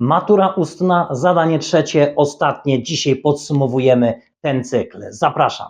Matura ustna, zadanie trzecie, ostatnie. Dzisiaj podsumowujemy ten cykl. Zapraszam.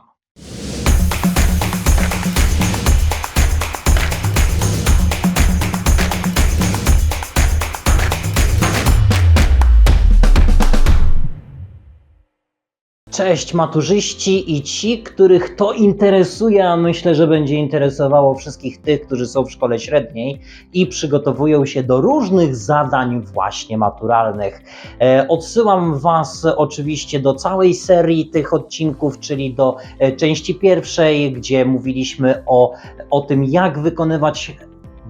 Cześć maturzyści i ci, których to interesuje, a myślę, że będzie interesowało wszystkich tych, którzy są w szkole średniej i przygotowują się do różnych zadań właśnie maturalnych. E, odsyłam Was oczywiście do całej serii tych odcinków, czyli do e, części pierwszej, gdzie mówiliśmy o, o tym, jak wykonywać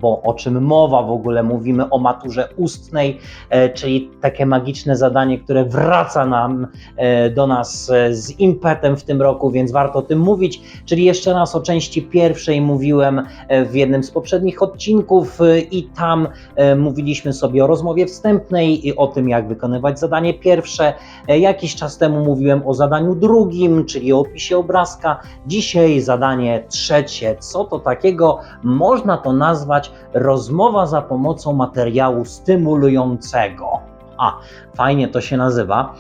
bo o czym mowa w ogóle? Mówimy o maturze ustnej, e, czyli takie magiczne zadanie, które wraca nam e, do nas e, z impetem w tym roku, więc warto o tym mówić. Czyli jeszcze raz o części pierwszej mówiłem w jednym z poprzednich odcinków i tam mówiliśmy sobie o rozmowie wstępnej i o tym, jak wykonywać zadanie pierwsze. Jakiś czas temu mówiłem o zadaniu drugim, czyli o opisie obrazka. Dzisiaj zadanie trzecie. Co to takiego? Można to nazwać rozmowa za pomocą materiału stymulującego. A, fajnie to się nazywa.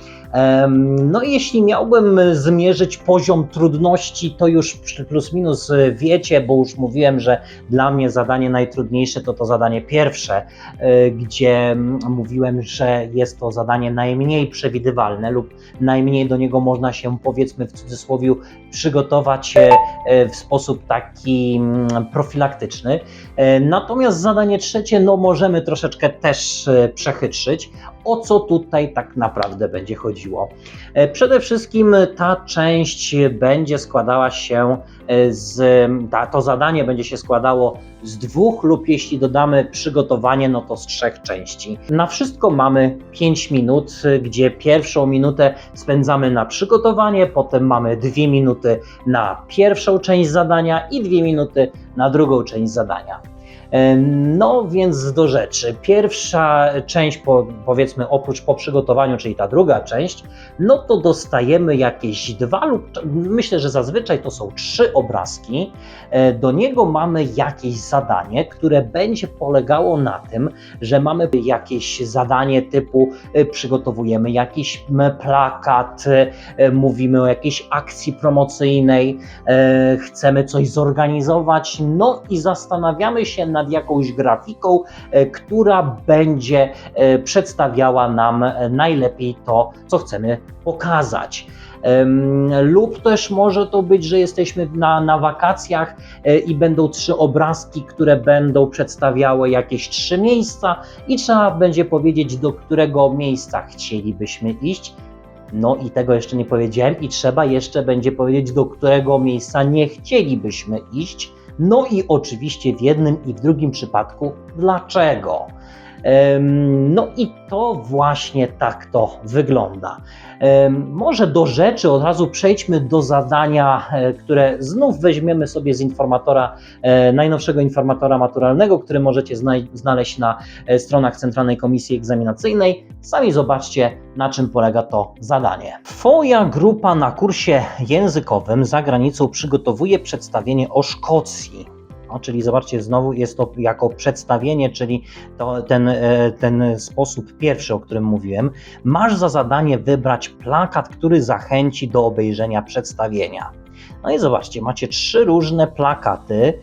No i jeśli miałbym zmierzyć poziom trudności, to już plus minus wiecie, bo już mówiłem, że dla mnie zadanie najtrudniejsze to to zadanie pierwsze, y, gdzie mówiłem, że jest to zadanie najmniej przewidywalne lub najmniej do niego można się powiedzmy w cudzysłowie przygotować e, w sposób taki mm, profilaktyczny. E, Natomiast zadanie trzecie, no możemy troszeczkę też przechytrzyć. O co tutaj tak naprawdę będzie chodziło? E, Przede wszystkim ta część będzie składała się e, z, ta, to zadanie będzie się składało z dwóch lub jeśli dodamy przygotowanie, no to z trzech części. Na wszystko mamy 5 minut, e, gdzie pierwszą minutę spędzamy na przygotowanie, potem mamy dwie minuty na pierwszą część zadania i dwie minuty na drugą część zadania. E, No więc do rzeczy. Pierwsza część, po, powiedzmy oprócz po przygotowaniu, czyli ta druga część, no to dostajemy jakieś dwa lub myślę, że zazwyczaj to są trzy obrazki. E, Do niego mamy jakieś zadanie, które będzie polegało na tym, że mamy jakieś zadanie typu e, przygotowujemy jakiś plakat, mówimy o jakiejś akcji promocyjnej, chcemy coś zorganizować, no i zastanawiamy się nad jakąś grafiką, e, która będzie e, przedstawiała nam e, najlepiej to, co chcemy pokazać. Lub też może to być, że jesteśmy na, na wakacjach i będą trzy obrazki, które będą przedstawiały jakieś trzy miejsca, i trzeba będzie powiedzieć, do którego miejsca chcielibyśmy iść. No i tego jeszcze nie powiedziałem, i trzeba jeszcze będzie powiedzieć, do którego miejsca nie chcielibyśmy iść. No i oczywiście w jednym i w drugim przypadku dlaczego. No i to właśnie tak to wygląda. Może do rzeczy od razu przejdźmy do zadania, e, które znów weźmiemy sobie z informatora, e, najnowszego informatora maturalnego, który możecie znaleźć na e, stronach Centralnej Komisji Egzaminacyjnej. Sami zobaczcie, na czym polega to zadanie. Twoja grupa na kursie językowym za granicą przygotowuje przedstawienie o Szkocji. Czyli zobaczcie, znowu jest to jako przedstawienie, czyli to, ten, e, ten sposób pierwszy, o którym mówiłem. Masz za zadanie wybrać plakat, który zachęci do obejrzenia przedstawienia. No i zobaczcie, macie trzy różne plakaty.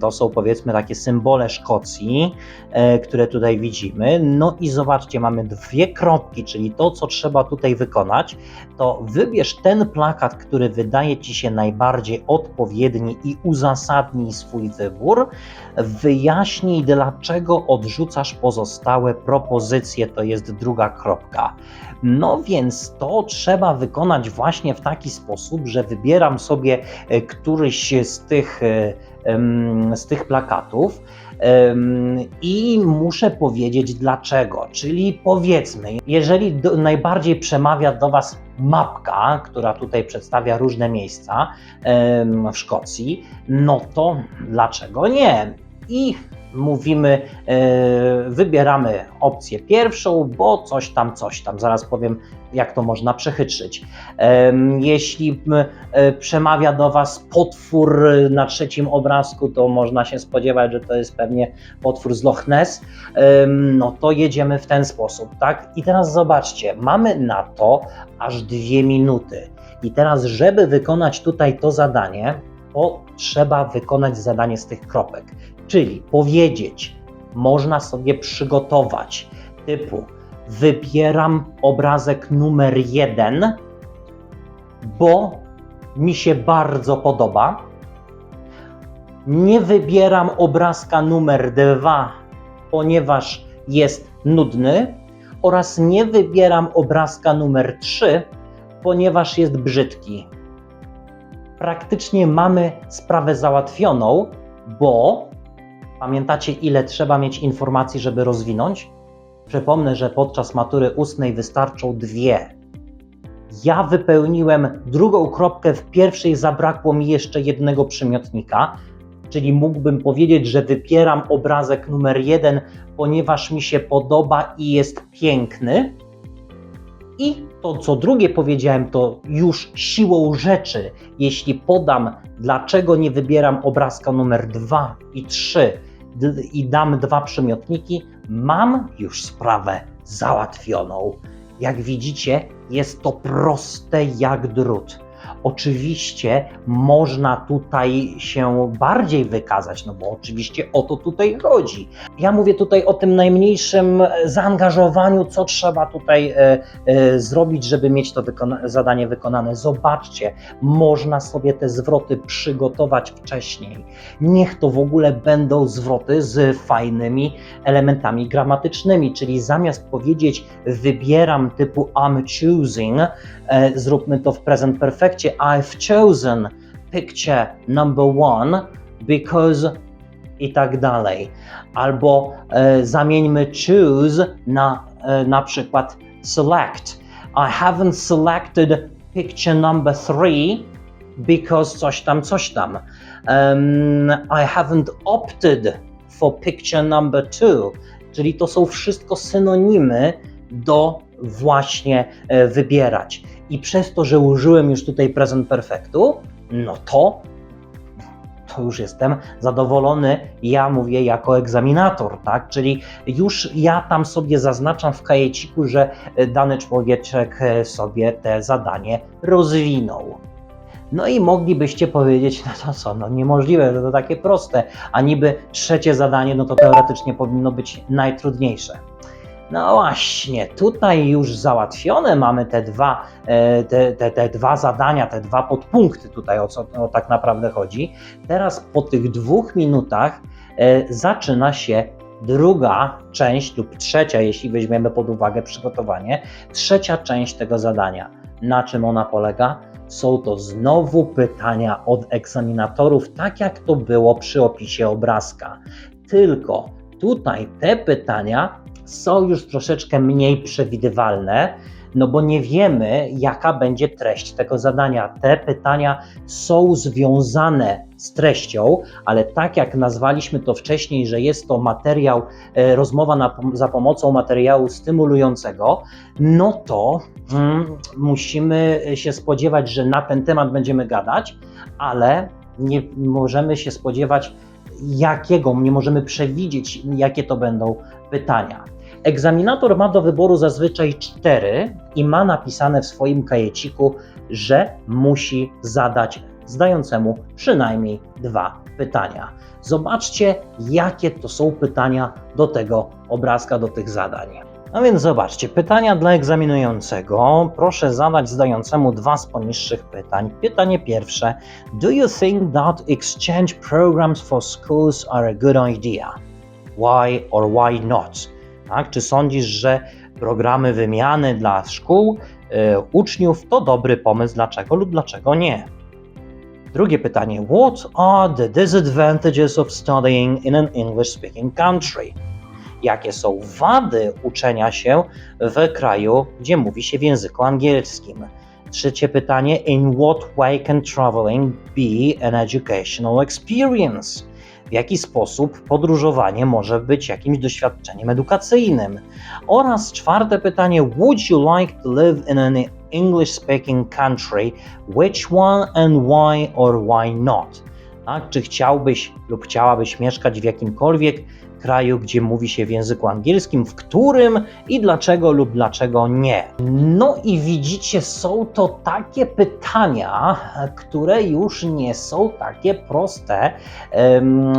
To są powiedzmy takie symbole Szkocji, e, które tutaj widzimy. No i zobaczcie, mamy dwie kropki, czyli to, co trzeba tutaj wykonać. To wybierz ten plakat, który wydaje ci się najbardziej odpowiedni i uzasadnij swój wybór. Wyjaśnij, dlaczego odrzucasz pozostałe propozycje, to jest druga kropka. No więc to trzeba wykonać właśnie w taki sposób, że wybieram sobie e, któryś z tych, e, z tych plakatów i muszę powiedzieć dlaczego. Czyli powiedzmy, jeżeli do, najbardziej przemawia do Was mapka, która tutaj przedstawia różne miejsca w Szkocji, no to dlaczego nie? I mówimy, e, wybieramy opcję pierwszą, bo coś tam, coś tam. Zaraz powiem, jak to można przechytrzyć. Em, Jeśli e, przemawia do Was potwór na trzecim obrazku, to można się spodziewać, że to jest pewnie potwór z Loch Ness. No to jedziemy w ten sposób, tak? I teraz zobaczcie, mamy na to aż dwie minuty. I teraz, żeby wykonać tutaj to zadanie, to trzeba wykonać zadanie z tych kropek. Czyli powiedzieć, można sobie przygotować typu wybieram obrazek numer jeden, bo mi się bardzo podoba. Nie wybieram obrazka numer dwa, ponieważ jest nudny, oraz nie wybieram obrazka numer 3, ponieważ jest brzydki. Praktycznie mamy sprawę załatwioną, bo pamiętacie, ile trzeba mieć informacji, żeby rozwinąć? Przypomnę, że podczas matury ustnej wystarczą dwie. Ja wypełniłem drugą kropkę, w pierwszej zabrakło mi jeszcze jednego przymiotnika, czyli mógłbym powiedzieć, że wybieram obrazek numer jeden, ponieważ mi się podoba i jest piękny. I to, co drugie powiedziałem, to już siłą rzeczy, jeśli podam, dlaczego nie wybieram obrazka numer 2 i 3 d- i dam dwa przymiotniki, mam już sprawę załatwioną. Jak widzicie, jest to proste jak drut. Oczywiście można tutaj się bardziej wykazać, no bo oczywiście o to tutaj chodzi. Ja mówię tutaj o tym najmniejszym zaangażowaniu, co trzeba tutaj e, e, zrobić, żeby mieć to wykona- zadanie wykonane. Zobaczcie, można sobie te zwroty przygotować wcześniej. Niech to w ogóle będą zwroty z fajnymi elementami gramatycznymi, czyli zamiast powiedzieć wybieram typu I'm choosing, e, zróbmy to w present I've chosen picture number one because i tak dalej. Albo e, zamieńmy choose na e, na przykład select. I haven't selected picture number three because coś tam, coś tam. Um, I haven't opted for picture number two. Czyli to są wszystko synonimy do właśnie e, wybierać. I przez to, że użyłem już tutaj present perfectu, no to to już jestem zadowolony, ja mówię jako egzaminator, tak? Czyli już ja tam sobie zaznaczam w kajeciku, że e, dany człowieczek e, sobie te zadanie rozwinął. No i moglibyście powiedzieć, no to co, no niemożliwe, że to takie proste, a niby trzecie zadanie, no to teoretycznie powinno być najtrudniejsze. No właśnie, tutaj już załatwione mamy te dwa, e, te, te, te dwa zadania, te dwa podpunkty tutaj, o co o tak naprawdę chodzi. Teraz po tych dwóch minutach e, zaczyna się druga część lub trzecia, jeśli weźmiemy pod uwagę przygotowanie, trzecia część tego zadania. Na czym ona polega? Są to znowu pytania od egzaminatorów, tak jak to było przy opisie obrazka. Tylko tutaj te pytania są już troszeczkę mniej przewidywalne, no bo nie wiemy, jaka będzie treść tego zadania. Te pytania są związane z treścią, ale tak jak nazwaliśmy to wcześniej, że jest to materiał, e, rozmowa na, za pomocą materiału stymulującego, no to mm, musimy się spodziewać, że na ten temat będziemy gadać, ale nie możemy się spodziewać jakiego, nie możemy przewidzieć, jakie to będą pytania. Egzaminator ma do wyboru zazwyczaj cztery i ma napisane w swoim kajeciku, że musi zadać zdającemu przynajmniej dwa pytania. Zobaczcie, jakie to są pytania do tego obrazka, do tych zadań. No więc zobaczcie, pytania dla egzaminującego. Proszę zadać zdającemu dwa z poniższych pytań. Pytanie pierwsze: Do you think that exchange programs for schools are a good idea? Why or why not? Tak? Czy sądzisz, że programy wymiany dla szkół, e, uczniów to dobry pomysł? Dlaczego lub dlaczego nie? Drugie pytanie: What are the disadvantages of studying in an English speaking country? Jakie są wady uczenia się w kraju, gdzie mówi się w języku angielskim? Trzecie pytanie: In what way can traveling be an educational experience? W jaki sposób podróżowanie może być jakimś doświadczeniem edukacyjnym. Oraz czwarte pytanie: Would you like to live in an English speaking country? Which one and why or why not? Tak? Czy chciałbyś lub chciałabyś mieszkać w jakimkolwiek kraju, gdzie mówi się w języku angielskim, w którym i dlaczego lub dlaczego nie. No i widzicie, są to takie pytania, które już nie są takie proste,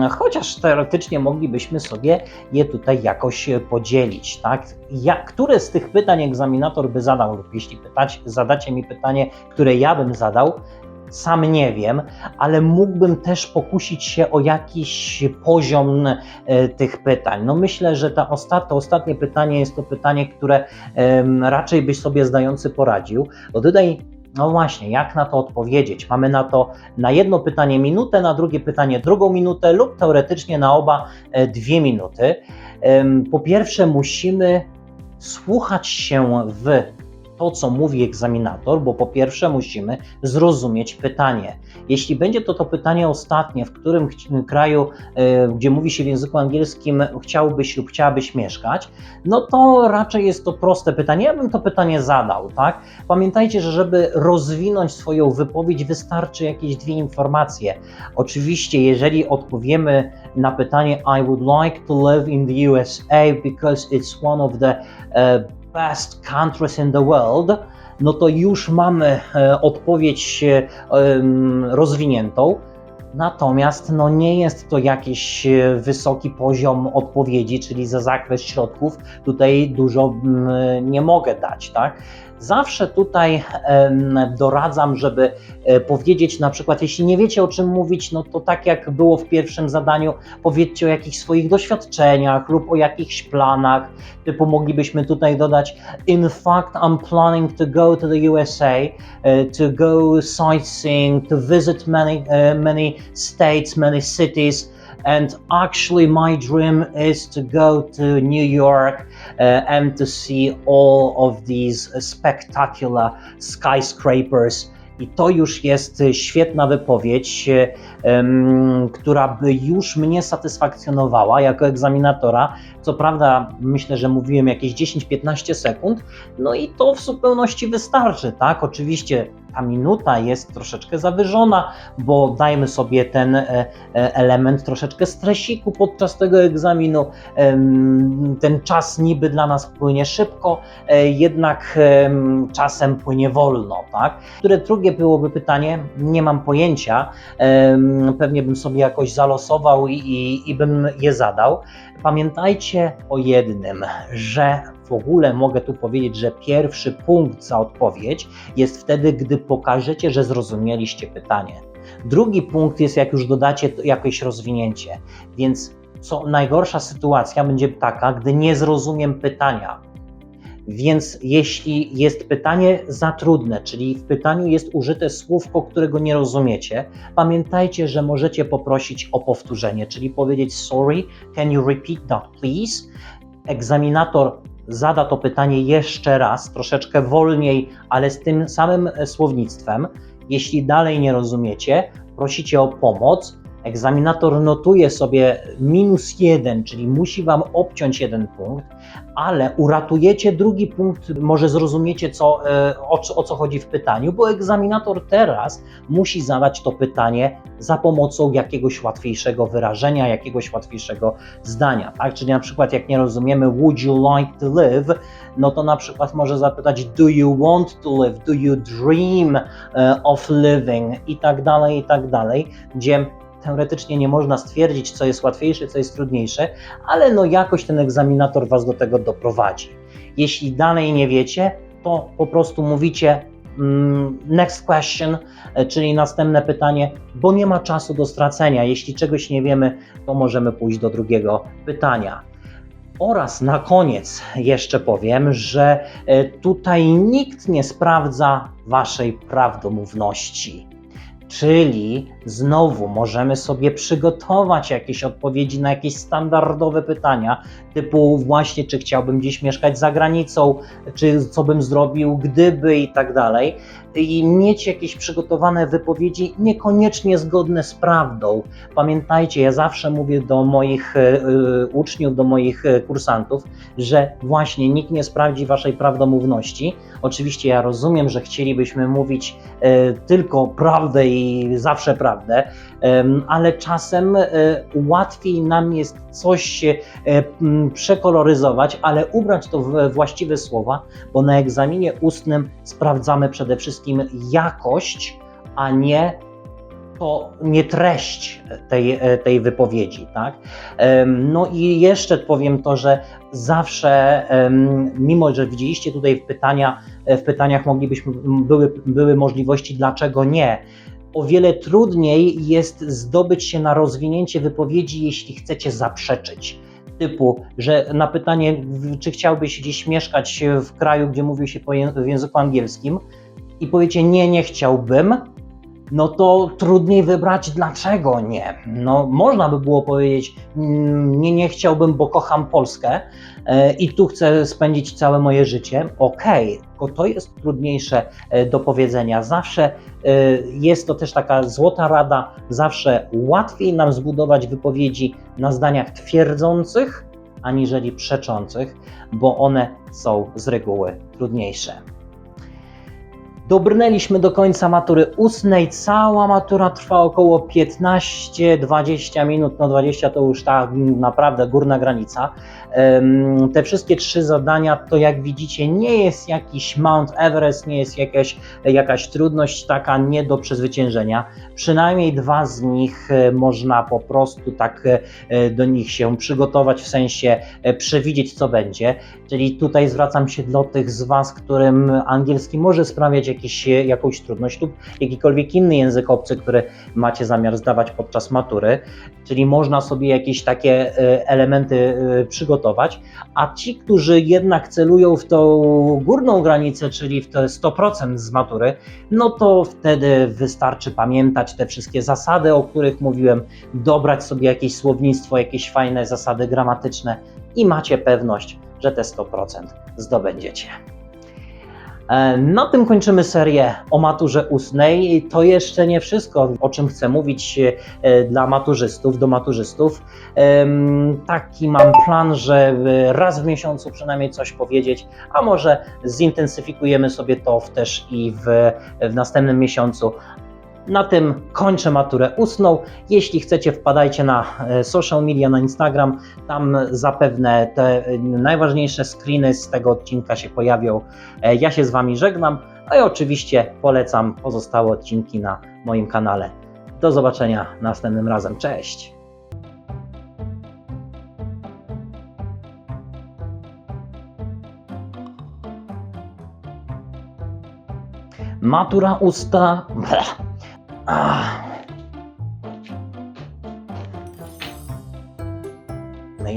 chociaż teoretycznie moglibyśmy sobie je tutaj jakoś podzielić. Tak? Ja, które z tych pytań egzaminator by zadał, lub jeśli pytać, zadacie mi pytanie, które ja bym zadał, sam nie wiem, ale mógłbym też pokusić się o jakiś poziom e, tych pytań. No myślę, że ta ostat, to ostatnie pytanie jest to pytanie, które raczej byś sobie zdający poradził, bo tutaj no właśnie, jak na to odpowiedzieć? Mamy na to na jedno pytanie minutę, na drugie pytanie drugą minutę lub teoretycznie na oba e, dwie minuty. Po pierwsze, musimy słuchać się w to, co mówi egzaminator, bo po pierwsze musimy zrozumieć pytanie. Jeśli będzie to to pytanie ostatnie, w którym kraju, e, gdzie mówi się w języku angielskim, chciałbyś lub chciałabyś mieszkać, no to raczej jest to proste pytanie. Ja bym to pytanie zadał, tak? Pamiętajcie, że żeby rozwinąć swoją wypowiedź, wystarczy jakieś dwie informacje. Oczywiście, jeżeli odpowiemy na pytanie I would like to live in the USA because it's one of the e, best countries in the world, no to już mamy e, odpowiedź e, rozwiniętą. Natomiast no nie jest to jakiś e, wysoki poziom odpowiedzi, czyli za zakres środków tutaj dużo nie mogę dać, tak? Zawsze tutaj doradzam, żeby e, powiedzieć na przykład, jeśli nie wiecie o czym mówić, no to tak jak było w pierwszym zadaniu, powiedzcie o jakichś swoich doświadczeniach lub o jakichś planach, typu moglibyśmy tutaj dodać In fact, I'm planning to go to the USA, uh, to go sightseeing, to visit many, uh, many states, many cities. And actually, my dream is to go to New York uh, and to see all of these spectacular skyscrapers. I to już jest świetna wypowiedź, em, która by już mnie satysfakcjonowała jako egzaminatora. Co prawda, myślę, że mówiłem jakieś 10-15 sekund, no i to w zupełności wystarczy, tak? Oczywiście ta minuta jest troszeczkę zawyżona, bo dajmy sobie ten e, e, element troszeczkę stresiku podczas tego egzaminu. Ten czas niby dla nas płynie szybko, e, jednak em, czasem płynie wolno, tak? Które drugie byłoby pytanie? Nie mam pojęcia. Pewnie bym sobie jakoś zalosował i, i, i bym je zadał. Pamiętajcie o jednym, że w ogóle mogę tu powiedzieć, że pierwszy punkt za odpowiedź jest wtedy, gdy pokażecie, że zrozumieliście pytanie. Drugi punkt jest, jak już dodacie jakieś rozwinięcie. Więc co najgorsza sytuacja będzie taka, gdy nie zrozumiem pytania. Więc jeśli jest pytanie za trudne, czyli w pytaniu jest użyte słówko, którego nie rozumiecie, pamiętajcie, że możecie poprosić o powtórzenie, czyli powiedzieć sorry, can you repeat that please? Egzaminator zada to pytanie jeszcze raz, troszeczkę wolniej, ale z tym samym słownictwem. Jeśli dalej nie rozumiecie, prosicie o pomoc. Egzaminator notuje sobie minus jeden, czyli musi Wam obciąć jeden punkt, ale uratujecie drugi punkt, może zrozumiecie, co, e, o, o co chodzi w pytaniu, bo egzaminator teraz musi zadać to pytanie za pomocą jakiegoś łatwiejszego wyrażenia, jakiegoś łatwiejszego zdania. Tak? Czyli na przykład, jak nie rozumiemy, would you like to live, no to na przykład może zapytać, do you want to live, do you dream e, of living i tak dalej, i tak dalej, gdzie teoretycznie nie można stwierdzić, co jest łatwiejsze, co jest trudniejsze, ale no jakoś ten egzaminator Was do tego doprowadzi. Jeśli dalej nie wiecie, to po prostu mówicie mm, next question, e, czyli następne pytanie, bo nie ma czasu do stracenia. Jeśli czegoś nie wiemy, to możemy pójść do drugiego pytania. Oraz na koniec jeszcze powiem, że e, tutaj nikt nie sprawdza Waszej prawdomówności. Czyli znowu możemy sobie przygotować jakieś odpowiedzi na jakieś standardowe pytania, typu właśnie, czy chciałbym gdzieś mieszkać za granicą, czy co bym zrobił, gdyby i tak dalej. I mieć jakieś przygotowane wypowiedzi, niekoniecznie zgodne z prawdą. Pamiętajcie, ja zawsze mówię do moich e, e, uczniów, do moich e, kursantów, że właśnie nikt nie sprawdzi waszej prawdomówności. Oczywiście ja rozumiem, że chcielibyśmy mówić tylko prawdę i zawsze prawdę, ale czasem łatwiej nam jest coś przekoloryzować, ale ubrać to w właściwe słowa, bo na egzaminie ustnym sprawdzamy przede wszystkim jakość, a nie to nie treść tej, e, tej wypowiedzi, tak? No i jeszcze powiem to, że zawsze, mimo że widzieliście tutaj w, pytania, e, w pytaniach moglibyśmy, były, były możliwości dlaczego nie, o wiele trudniej jest zdobyć się na rozwinięcie wypowiedzi, jeśli chcecie zaprzeczyć. Typu, że na pytanie, czy chciałbyś gdzieś mieszkać w kraju, gdzie mówi się w języku angielskim, i powiecie nie, nie chciałbym, no to trudniej wybrać dlaczego nie. No, można by było powiedzieć, mm, nie, nie chciałbym, bo kocham Polskę e, i tu chcę spędzić całe moje życie. Okej, tylko to jest trudniejsze e, do powiedzenia. Zawsze e, jest to też taka złota rada, zawsze łatwiej nam zbudować wypowiedzi na zdaniach twierdzących, aniżeli przeczących, bo one są z reguły trudniejsze. Dobrnęliśmy do końca matury ustnej. Cała matura trwa około 15-20 minut. No 20 to już ta naprawdę górna granica. Te wszystkie trzy zadania to jak widzicie nie jest jakiś Mount Everest, nie jest jakaś, jakaś trudność taka nie do przezwyciężenia. Przynajmniej dwa z nich e, można po prostu tak e, do nich się przygotować, w sensie e, przewidzieć co będzie. Czyli tutaj zwracam się do tych z Was, którym angielski może sprawiać jakiś, jakąś trudność lub jakikolwiek inny język obcy, który macie zamiar zdawać podczas matury. Czyli można sobie jakieś takie e, elementy e, przygotować. A ci, którzy jednak celują w tą górną granicę, czyli w te 100% z matury, no to wtedy wystarczy pamiętać te wszystkie zasady, o których mówiłem, dobrać sobie jakieś słownictwo, jakieś fajne zasady gramatyczne i macie pewność, że te 100% zdobędziecie. E, Na tym kończymy serię o maturze ustnej. To jeszcze nie wszystko, o czym chcę mówić e, dla maturzystów, do maturzystów. Taki mam plan, żeby raz w miesiącu przynajmniej coś powiedzieć, a może zintensyfikujemy sobie to w- też i w, w następnym miesiącu. Na tym kończę maturę ustną. Jeśli chcecie, wpadajcie na e, social media, na Instagram. Tam zapewne te e, najważniejsze screeny z tego odcinka się pojawią. E, Ja się z Wami żegnam, a i oczywiście polecam pozostałe odcinki na moim kanale. Do zobaczenia następnym razem. Cześć! Matura usta. Ah.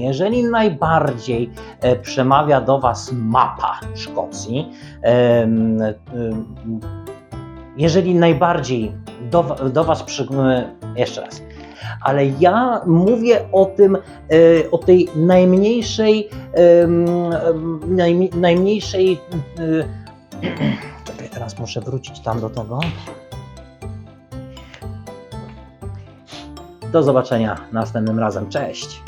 Jeżeli najbardziej e, przemawia do Was mapa Szkocji, jeżeli najbardziej do, do Was przy... e, jeszcze raz, ale ja mówię o tym, e, o tej najmniejszej, najmniejszej. Czekaj, teraz muszę wrócić tam do tego. Do zobaczenia następnym razem. Cześć.